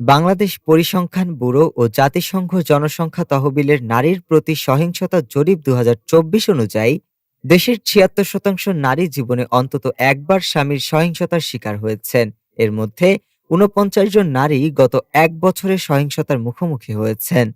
বাংলাদেশ পরিসংখ্যান ব্যুরো ও জাতিসংঘ জনসংখ্যা তহবিলের নারীর প্রতি সহিংসতা জরিপ দু হাজার চব্বিশ অনুযায়ী, দেশের ছিয়াত্তর শতাংশ নারী জীবনে অন্তত একবার স্বামীর সহিংসতার শিকার হয়েছেন। এর মধ্যে ঊনপঞ্চাশ জন নারী গত এক বছরে সহিংসতার মুখোমুখি হয়েছেন।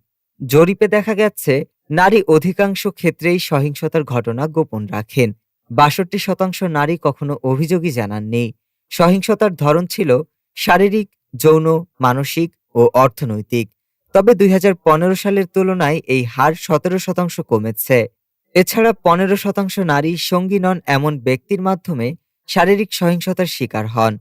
জরিপে দেখা গেছে, নারী অধিকাংশ ক্ষেত্রেই সহিংসতার ঘটনা গোপন রাখেন। বাষট্টি শতাংশ নারী কখনো অভিযোগই জানাননি। সহিংসতার ধরন ছিল শারীরিক যৌন, মানসিক ও অর্থনৈতিক। তবে দুই হাজার পনেরো সালের তুলনায় এই হার সতেরো শতাংশ কমেছে। এছাড়া পনেরো শতাংশ নারী সঙ্গী নন এমন ব্যক্তির মাধ্যমে শারীরিক সহিংসতার শিকার হন।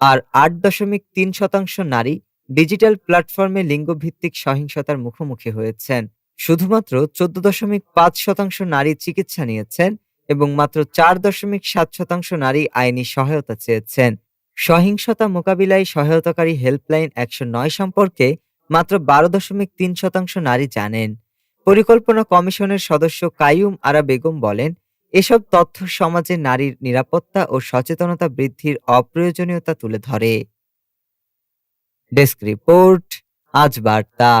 আর আট দশমিক তিন শতাংশ নারী ডিজিটাল প্ল্যাটফর্মে লিঙ্গভিত্তিক সহিংসতার মুখোমুখি হয়েছেন। শুধুমাত্র চোদ্দ দশমিক পাঁচ শতাংশ নারী চিকিৎসা নিয়েছেন এবং মাত্র চার দশমিক সাত শতাংশ নারী আইনি সহায়তা চেয়েছেন। সহিংসতা মোকাবিলায় সহায়তাকারী হেল্পলাইন একশো নয় সম্পর্কে মাত্র বারো দশমিক তিন শতাংশ নারী জানেন। পরিকল্পনা কমিশনের সদস্য কাইয়ুম আরা বেগম বলেন, এসব তথ্য সমাজে নারীর নিরাপত্তা ও সচেতনতা বৃদ্ধির অপ্রয়োজনীয়তা তুলে ধরে। ডেস্ক রিপোর্ট, আজ বার্তা।